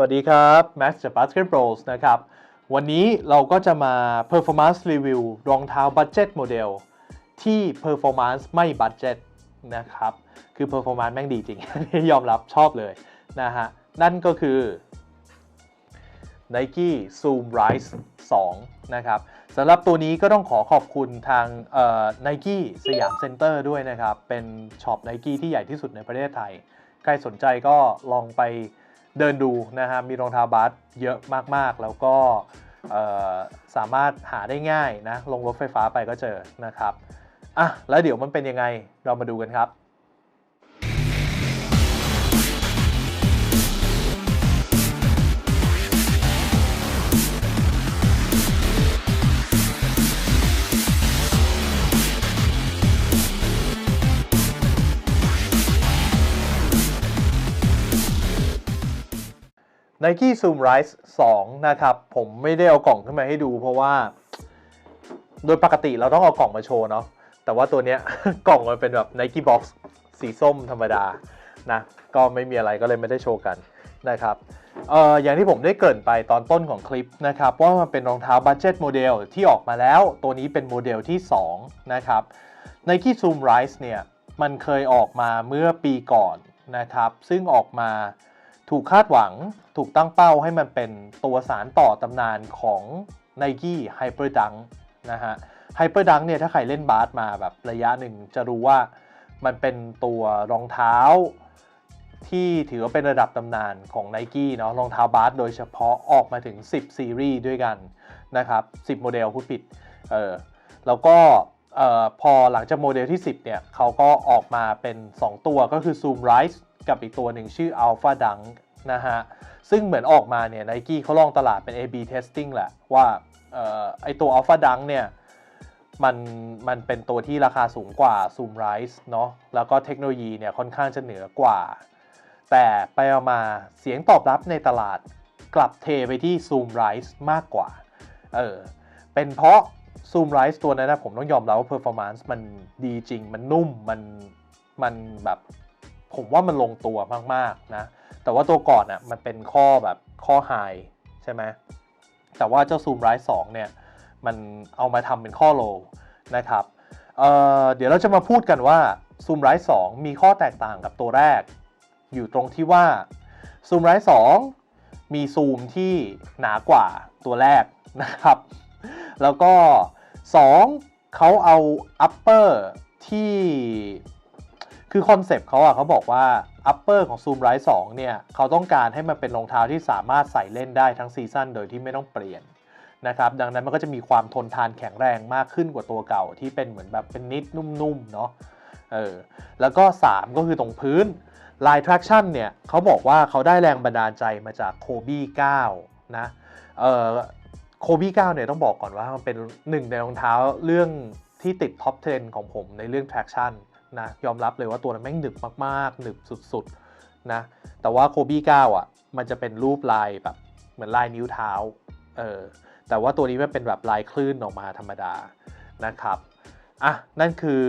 วัสดีครับ Max จาก Basket Bros นะครับ วันนี้เราก็จะมา Performance Review รองเท้า Budget Model ที่ Performance ไม่ Budget นะครับ คือ Performance แม่งดีจริง ยอมรับชอบเลยนะฮะ นั่นก็คือ Nike Zoom Rise 2 นะครับสำหรับตัวนี้ก็ต้องขอขอบคุณทาง Nike สยามเซ็นเตอร์ด้วยนะครับ เป็นช็อป Nike ที่ใหญ่ที่สุดในประเทศไทย ใครสนใจก็ลองไป เดินดูนะฮะมีรองเท้าบาสเยอะมากๆ แล้วก็สามารถหาได้ง่ายนะลงรถไฟฟ้าไปก็เจอนะครับอะแล้วเดี๋ยวมันเป็นยังไงเรามาดูกันครับ Nike Zoom Rise 2 นะครับ ผมไม่ได้เอากล่องขึ้นมาให้ดู เพราะว่า โดยปกติเราต้องเอากล่องมาโชว์เนาะแต่ว่าตัวเนี้ย กล่องมันเป็นแบบ Nike Box สีส้มธรรมดานะก็ไม่มีอะไรก็เลยไม่ได้โชว์กันนะครับเอ่ออย่างที่ผมได้เกริ่นไปตอนต้นของคลิปนะครับว่ามันเป็นรองเท้าบั d เจตโมเดลที่ออกมาแล้ว ตัวนี้เป็นโมเดลที่ 2 นะครับ Nike Zoom Rise เนี่ย มันเคยออกมาเมื่อปีก่อนนะครับ ซึ่งออกมา ถูกคาดหวังถูกตั้งเป้าให้มันเป็นตัวสารต่อตำนานของ Nike Hyper Dunk นะฮะ Hyper Dunk เนี่ยถ้าใครเล่นบาสมาแบบระยะหนึ่งจะรู้ว่ามันเป็นตัวรองเท้า ที่ถือว่าเป็นระดับตำนานของ Nike เนาะรองเท้าบาสโดยเฉพาะออกมาถึง 10 ซีรีส์ด้วยกันนะครับ 10 โมเดลพูดผิดเออแล้วก็เออพอหลังจากโมเดลที่ 10 เนี่ยเขาก็ออกมาเป็น 2 ตัวก็คือ Zoom Rise กับอีกตัวหนึ่งชื่อ Alpha Dunk นะฮะ ซึ่งเหมือนออกมาเนี่ย Nike เขาลองตลาดเป็น A/B testing แหละ ว่าออไอตัว Alpha Dunk เนี่ยมันมันเป็นตัวที่ราคาสูงกว่า Zoom Rise เนาะแล้วก็เทคโนโลยีเนี่ยค่อนข้างจะเหนือกว่า แต่ไปเอามาเสียงตอบรับในตลาดกลับเทไปที่ Zoom Rise มากกว่า เออ เป็นเพราะ Zoom Rise ตัวนั้นนะผมต้องยอมรับว่า performance มันดีจริง มันนุ่ม มัน มันแบบ ผมว่ามันลงตัวมากๆนะ แต่ว่าตัวก่อนอะมันเป็นข้อแบบข้อ high ใช่ไหมแต่ว่าเจ้า Zoom Rise 2เนี่ยมันเอามาทำเป็นข้อ low นะครับเเดี๋ยวเราจะมาพูดกันว่า Zoom Rise 2มีข้อแตกต่างกับตัวแรก อยู่ตรงที่ว่า Zoom Rise 2มีซูมที่หนากว่าตัวแรกนะครับ แล้วก็ 2เขาเอา upper ที่ คือคอนเซปต์เขาอะเขาบอกว่า upper ของ Zoom Rise 2เนี่ยเขาต้องการให้มันเป็นรองเท้าที่สามารถใส่เล่นได้ทั้งซีซั่นโดยที่ไม่ต้องเปลี่ยนนะครับดังนั้นมันก็จะมีความทนทานแข็งแรงมากขึ้นกว่าตัวเก่าที่เป็นเหมือนแบบเป็นนิดนุ่มๆเนาะเออแล้วก็ 3 ก็คือตรงพื้น Line Traction เนี่ยเขาบอกว่าเขาได้แรงบันดาลใจมาจาก Kobe 9นะเอ่อ Kobe 9เนี่ยต้องบอกก่อนว่ามันเป็นหนึ่งในรองเท้าเรื่องที่ติดท็อป 10 ของผมในเรื่อง traction นะยอมรับเลยว่าตัวนั้นแม่งหนึบมากๆหนึบสุดๆนะแต่ว่า Kobe 9อะมันจะเป็นรูปลายแบบเหมือนลายนิ้วเท้าเออแต่ว่าตัวนี้มันเป็นแบบลายคลื่นออกมาธรรมดานะครับอะนั่นคือ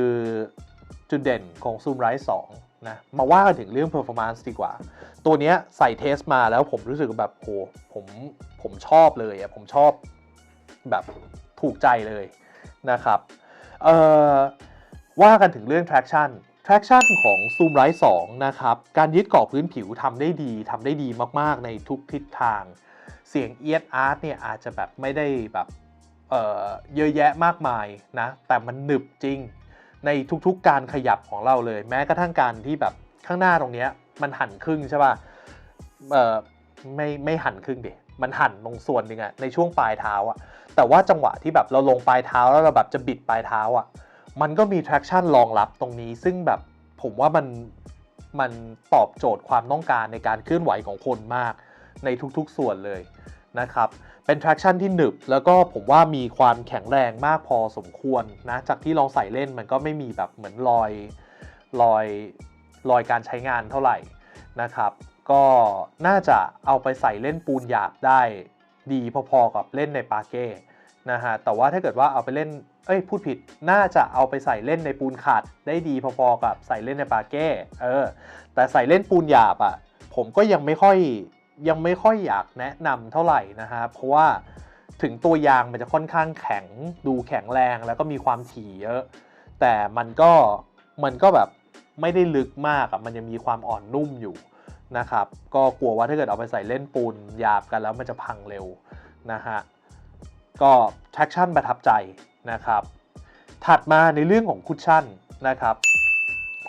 จุดเด่นของ Zoom Rise 2นะมาว่ากันถึงเรื่อง performance ดีกว่า ตัวเนี้ยใส่เทสมาแล้วผมรู้สึกแบบโหผมผมชอบเลยอะผมชอบแบบถูกใจเลยนะครับเอ่อ ว่ากันถึงเรื่อง traction traction ของ Zoom Rise 2นะครับ การยึดเกาะพื้นผิวทำได้ดีทำได้ดีมากๆ ในทุกทิศทาง เสียงเอียดอาร์ตเนี่ยอาจจะแบบไม่ได้แบบเอ่อเยอะแยะมากมายนะ แต่มันหนึบจริง ในทุกๆการขยับของเราเลย แม้กระทั่งการที่แบบข้างหน้าตรงเนี้ยมันหันครึ่งใช่ป่ะเอ่อไม่ไม่หันครึ่งดิมันหันลงส่วนหนึ่งอะในช่วงปลายเท้าอะแต่ว่าจังหวะที่แบบเราลงปลายเท้าแล้วเราแบบจะบิดปลายเท้าอะ มันก็มี traction รองรับตรงนี้ซึ่งแบบผมว่ามันมันตอบโจทย์ความต้องการในการเคลื่อนไหวของคนมากในทุกๆส่วนเลยนะครับ เป็น traction ที่หนึบ แล้วก็ผมว่ามีความแข็งแรงมากพอสมควรนะ จากที่ลองใส่เล่นมันก็ไม่มีแบบเหมือนรอยรอยรอยการใช้งานเท่าไหร่นะครับ ก็น่าจะเอาไปใส่เล่นปูนหยาบได้ดีพอๆกับเล่นในปาเก้นะฮะ แต่ว่าถ้าเกิดว่าเอาไปเล่น เอ้ยพูดผิดน่าจะเอาไปใส่เล่นในปูนขัดได้ดีพอๆกับใส่เล่นในปาเก้เออแต่ใส่เล่นปูนหยาบอะ่ะผมก็ยังไม่ค่อยยังไม่ค่อยอยากแนะนำเท่าไหร่นะฮะเพราะว่าถึงตัวยางมันจะค่อนข้างแข็งดูแข็งแรงแล้วก็มีความถี่เยอะ แต่มันก็มันก็แบบไม่ได้ลึกมากอะมันยังมีความอ่อนนุ่มอยู่นะครับก็กลัวว่าถ้าเกิดเอาไปใส่เล่นปูนหยาบกันแล้วมันจะพังเร็วนะฮะก็ traction ประทับใจ นะครับ ถัดมาในเรื่องของคุชชั่นนะครับ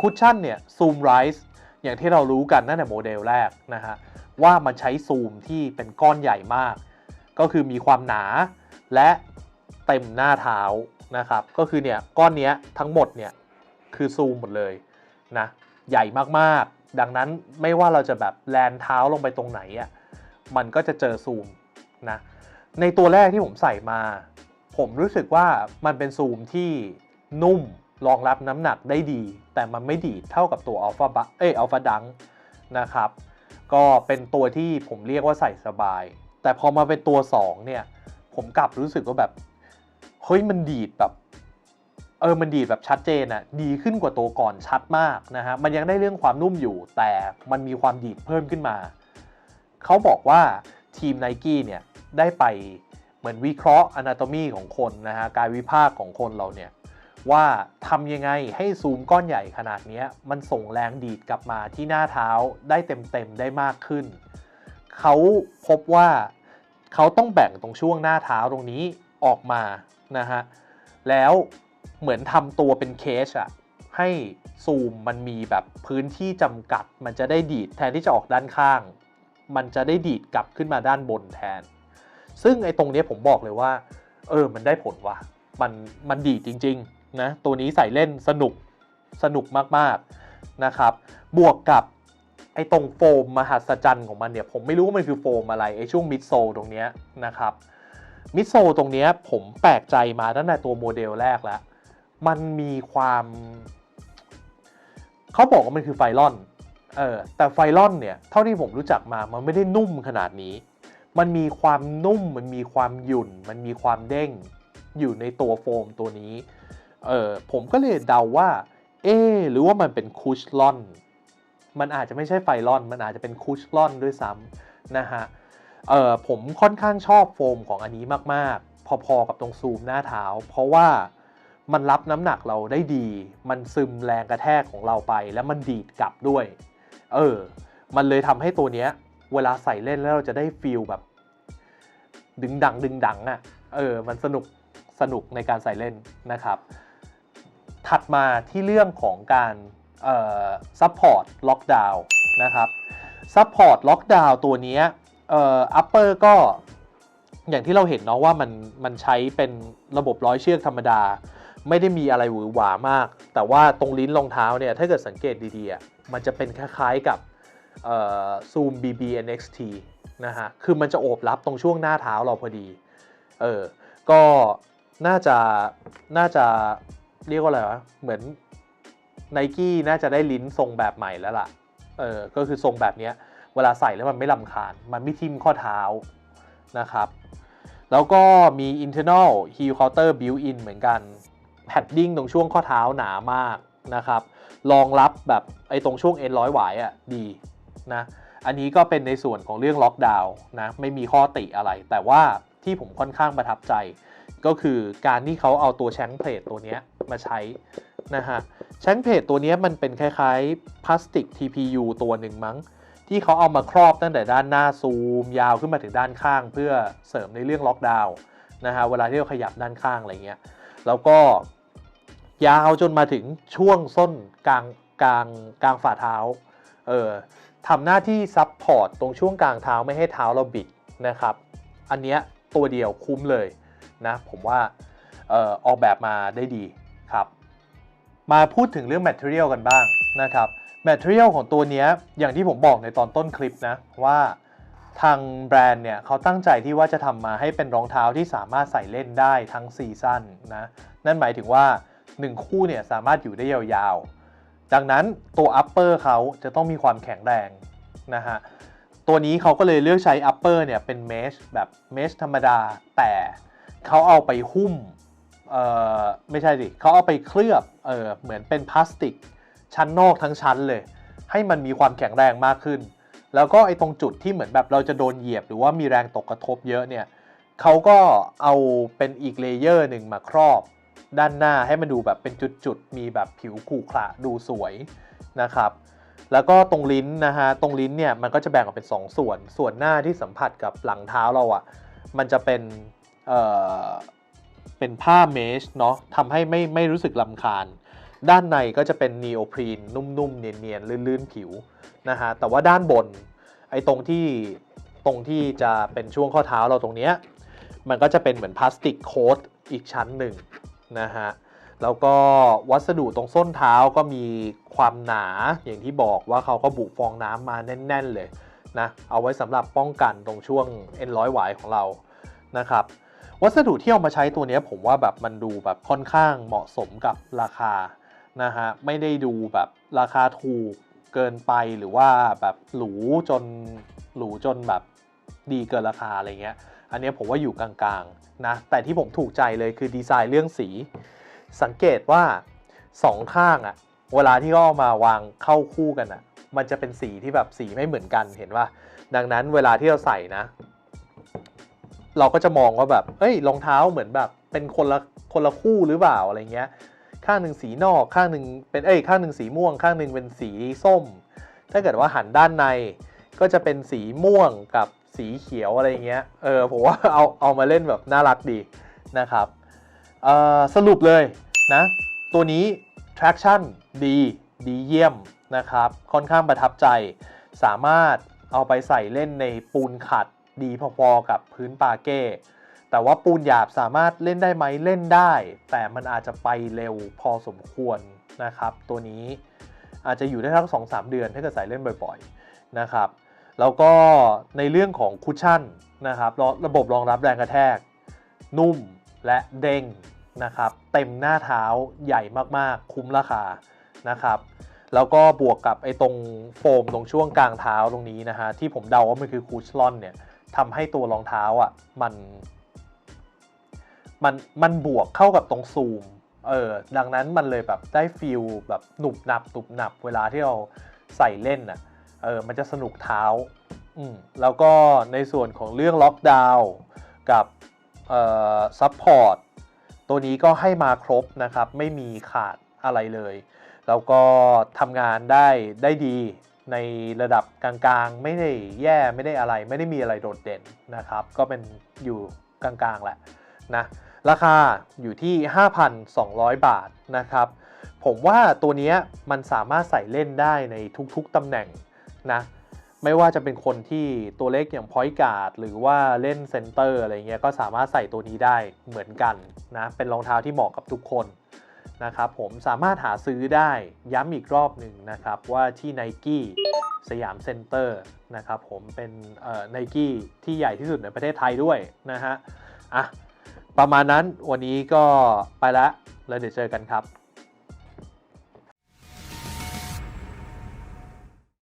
คุชชั่นเนี่ย zoom rise อย่างที่เรารู้กันตั้งแต่โมเดลแรกนะฮะว่ามันใช้ซูมที่เป็นก้อนใหญ่มาก ก็คือมีความหนาและเต็มหน้าเท้านะครับก็คือเนี่ยก้อนเนี้ยทั้งหมดเนี่ยคือซูมหมดเลยนะใหญ่มากๆ ดังนั้นไม่ว่าเราจะแบบแลนเท้าลงไปตรงไหนอะมันก็จะเจอซูมนะในตัวแรกที่ผมใส่มา ผมรู้สึกว่ามันเป็นซูมที่นุ่มรองรับน้ำหนักได้ดี แต่มันไม่ดีเท่ากับตัว Alpha b เอ้ย Alpha Dunk นะครับ ก็เป็นตัวที่ผมเรียกว่าใส่สบาย แต่พอมาเป็นตัว 2 เนี่ย ผมกลับรู้สึกว่าแบบ เฮ้ย มันดีดแบบ เออ มันดีดแบบชัดเจนอะดีขึ้นกว่าตัวก่อนชัดมากนะฮะ มันยังได้เรื่องความนุ่มอยู่ แต่มันมีความดีดเพิ่มขึ้นมา เขาบอกว่าทีม n i กี้เนี่ยได้ไป เหมือนวิเคราะห์ anatomy ของคนนะฮะกายวิภาคของคนเราเนี่ยว่าทำยังไงให้ซูมก้อนใหญ่ขนาดนี้มันส่งแรงดีดกลับมาที่หน้าเท้าได้เต็มๆได้มากขึ้น เขาพบว่าเขาต้องแบ่งตรงช่วงหน้าเท้าตรงนี้ออกมานะฮะแล้วเหมือนทำตัวเป็นเคสอะให้ซูมมันมีแบบพื้นที่จำกัด มันจะได้ดีดแทนที่จะออกด้านข้าง มันจะได้ดีดกลับขึ้นมาด้านบนแทน ซึ่งไอ้ตรงนี้ผมบอกเลยว่า เออ มันได้ผลว่ะ มันมันดีจริงๆนะตัวนี้ใส่เล่นสนุกสนุกมากๆนะครับ บวกกับไอ้ตรงโฟมมหัศจรรย์ของมันเนี่ย ผมไม่รู้ว่ามันคือโฟมอะไรไอ้ช่วงมิดโซลตรงนี้นะครับมิดโซลตรงนี้ผมแปลกใจมาตั้งแต่ตัวโมเดลแรกแล้ว มันมีความ เขาบอกว่ามันคือไฟลอน เออ แต่ไฟลอนเนี่ย เท่าที่ผมรู้จักมา มันไม่ได้นุ่มขนาดนี้ มันมีความนุ่ม มันมีความหยุ่น มันมีความเด้งอยู่ในตัวโฟมตัวนี้ เออผมก็เลยเดาว่า เอ๊หรือว่ามันเป็นคูชลอน มันอาจจะไม่ใช่ไฟลอน มันอาจจะเป็นคูชลอนด้วยซ้ำนะฮะ เออผมค่อนข้างชอบโฟมของอันนี้มาก ๆ พอๆกับตรงซูมหน้าเท้า เพราะว่ามันรับน้ำหนักเราได้ดี มันซึมแรงกระแทกของเราไป แล้วมันดีดกลับด้วย เออ มันเลยทำให้ตัวเนี้ย เวลาใส่เล่นแล้วเราจะได้ฟีลแบบ ดึงดังดึงดังอะ่ะ เออ มันสนุกสนุกในการใส่เล่นนะครับ ถัดมาที่เรื่องของการเอ่อซัพพอร์ตล็อกดาวน์นะครับซัพพอร์ตล็อกดาวน์ตัวนี้เอ่ออัปเปอร์ก็อย่างที่เราเห็นเนาะว่ามันมันใช้เป็นระบบร้อยเชือกธรรมดา ไม่ได้มีอะไรหวือหวามาก แต่ว่าตรงลิ้นรองเท้าเนี่ยถ้าเกิดสังเกตดีๆมันจะเป็นคล้ายๆกับ เอ่อ Zoom BB NXT นะฮะ คือมันจะโอบรับตรงช่วงหน้าเท้าเราพอดี เออ ก็น่าจะ น่าจะเรียกว่าอะไรวะ เหมือนไนกี้น่าจะได้ลิ้นทรงแบบใหม่แล้วล่ะ เออ ก็คือทรงแบบเนี้ยเวลาใส่แล้วมันไม่ลำคาญ มันไม่ทิ่มข้อเท้านะครับ แล้วก็มี internal heel counter built in เหมือนกัน padding ตรงช่วงข้อเท้าหนามากนะครับ รองรับแบบไอ้ตรงช่วงเอ็นร้อยหวายอะดี นะอันนี้ก็เป็นในส่วนของเรื่องล็อกดาวน์นะไม่มีข้อติอะไร แต่ว่าที่ผมค่อนข้างประทับใจ ก็คือการที่เขาเอาตัวแชงเพลทตัวนี้มาใช้นะฮะแชงเพลทตัวนี้มันเป็นคล้ายๆพลาสติก TPU ตัวหนึ่งมั้ง ที่เขาเอามาครอบตั้งแต่ด้านหน้าซูม ยาวขึ้นมาถึงด้านข้าง เพื่อเสริมในเรื่องล็อกดาวน์นะฮะเวลาที่เราขยับด้านข้างอะไรเงี้ยแล้วก็ยาวจนมาถึงช่วงส้นกลางกลางกลางฝ่าเท้าเออ ทำหน้าที่ซับพอร์ตตรงช่วงกลางเท้าไม่ให้เท้าเราบิดนะครับ อันเนี้ยตัวเดียวคุ้มเลยนะผมว่าอออกแบบมาได้ดีครับ มาพูดถึงเรื่อง Material กันบ้างนะครับ Material ของตัวนี้อย่างที่ผมบอกในตอนต้นคลิปนะว่าทางแบรนด์เนี่ยเขาตั้งใจที่ว่าจะทำมาให้เป็นรองเท้าที่สามารถใส่เล่นได้ทั้งซีซั่นนะนั่นหมายถึงว่า 1 คู่เนี่ยสามารถอยู่ได้ยาวๆ ดังนั้นตัว upper เขาจะต้องมีความแข็งแรงนะฮะ ตัวนี้เขาก็เลยเลือกใช้ upper เนี่ยเป็นเมชแบบเมชธรรมดา แต่เขาเอาไปหุ้ม เอ่อ ไม่ใช่ดิเขาเอาไปเคลือบ เออเหมือนเป็นพลาสติก ชั้นนอกทั้งชั้นเลย ให้มันมีความแข็งแรงมากขึ้น แล้วก็ไอ้ตรงจุดที่เหมือนแบบเราจะโดนเหยียบ หรือว่ามีแรงตกกระทบเยอะเนี่ยเขาก็เอาเป็นอีกเลเยอร์หนึ่งมาครอบ ด้านหน้าให้มันดูแบบเป็นจุดๆ มีแบบผิวขรุขระดูสวยนะครับ แล้วก็ตรงลิ้นนะฮะ ตรงลิ้นเนี่ยมันก็จะแบ่งออกเป็น2ส่วน ส่วนหน้าที่สัมผัสกับหลังเท้าเราอะ่ะ มันจะเป็น เอ่อ เป็นผ้าเมชเนาะทำให้ไม่ไม่รู้สึกลำคาญ ด้านในก็จะเป็นนีโอพรีนนุ่มๆ เนียนๆ ลื่นๆ ผิวนะฮะ แต่ว่าด้านบนไอ้ตรงที่ตรงที่จะเป็นช่วงข้อเท้าเราตรงเนี้ยมันก็จะเป็นเหมือนพลาสติกโค้ดอีกชั้นหนึ่ง นะฮะแล้วก็วัสดุตรงส้นเท้าก็มีความหนาอย่างที่บอกว่าเขาก็บุฟองน้ำมาแน่น ๆเลยนะเอาไว้สำหรับป้องกันตรงช่วงเอ็นร้อยหวายของเรานะครับวัสดุที่เอามาใช้ตัวนี้ผมว่าแบบมันดูแบบค่อนข้างเหมาะสมกับราคานะฮะไม่ได้ดูแบบราคาถูกเกินไปหรือว่าแบบหรูจนหรูจนแบบดีเกินราคาอะไรเงี้ย อันนี้ผมว่าอยู่กลางๆนะแต่ที่ผมถูกใจเลยคือดีไซน์เรื่องสี สังเกตว่าสองข้างอะเวลาที่เขาเอามาวางเข้าคู่กันอะมันจะเป็นสีที่แบบสีไม่เหมือนกันเห็นว่าดังนั้นเวลาที่เราใส่นะ เราก็จะมองว่าแบบเอ้ยรองเท้าเหมือนแบบเป็นคนละคนละคู่หรือเปล่าอะไรเงี้ย ข้างหนึ่งสีนอกข้างหนึ่งเป็นเอ้ยข้างหนึ่งสีม่วง ข้างหนึ่งเป็นสีส้ม ถ้าเกิดว่าหันด้านในก็จะเป็นสีม่วงกับ สีเขียวอะไรเงี้ย เออผมว่าเอาเอามาเล่นแบบน่ารักดีนะครับสรุปเลยนะ ตัวนี้ traction ดี ดีเยี่ยมนะครับ ค่อนข้างประทับใจ สามารถเอาไปใส่เล่นในปูนขัดดีพอๆกับพื้นปาเก้ แต่ว่าปูนหยาบสามารถเล่นได้ไหมเล่นได้ แต่มันอาจจะไปเร็วพอสมควรนะครับ ตัวนี้อาจจะอยู่ได้ทั้ง2-3 เดือนถ้าเกิดใส่เล่นบ่อย ๆนะครับ แล้วก็ในเรื่องของคุชชั่นนะครับระบบรองรับแรงกระแทก นุ่มและเด้งนะครับเต็มหน้าเท้าใหญ่มากๆ คุ้มราคานะครับแล้วก็บวกกับไอ้ตรงโฟมตรงช่วงกลางเท้าตรงนี้นะฮะที่ผมเดาว่ามันคือคูชลอนเนี่ยทำให้ตัวรองเท้าอะมันมันมันบวกเข้ากับตรงซูมเออดังนั้นมันเลยแบบได้ฟิลแบบหนุบหนับหนุบหนับเวลาที่เราใส่เล่นอะ เออมันจะสนุกเท้าอืมแล้วก็ในส่วนของเรื่องล็อกดาวน์กับเอ่อซัพพอร์ตตัวนี้ก็ให้มาครบนะครับ ไม่มีขาดอะไรเลย แล้วก็ทำงานได้ได้ดีในระดับกลางๆ ไม่ได้แย่ไม่ได้อะไร ไม่ได้มีอะไรโดดเด่นนะครับ ก็เป็นอยู่กลางๆแหละนะราคาอยู่ที่ 5,200 บาทนะครับ ผมว่าตัวนี้มันสามารถใส่เล่นได้ในทุกๆตำแหน่ง นะไม่ว่าจะเป็นคนที่ตัวเล็กอย่างพอยต์การ์ดหรือว่าเล่นเซนเตอร์อะไรเงี้ยก็สามารถใส่ตัวนี้ได้เหมือนกันนะเป็นรองเท้าที่เหมาะกับทุกคนนะครับผมสามารถหาซื้อได้ย้ำอีกรอบหนึ่งนะครับว่าที่ n i กี้สยามเซ็นเตอร์นะครับผมเป็นไนกี้ที่ใหญ่ที่สุดในประเทศไทยด้วยนะฮะอะประมาณนั้นวันนี้ก็ไปละแล้วเดี๋ยวเจอกันครับ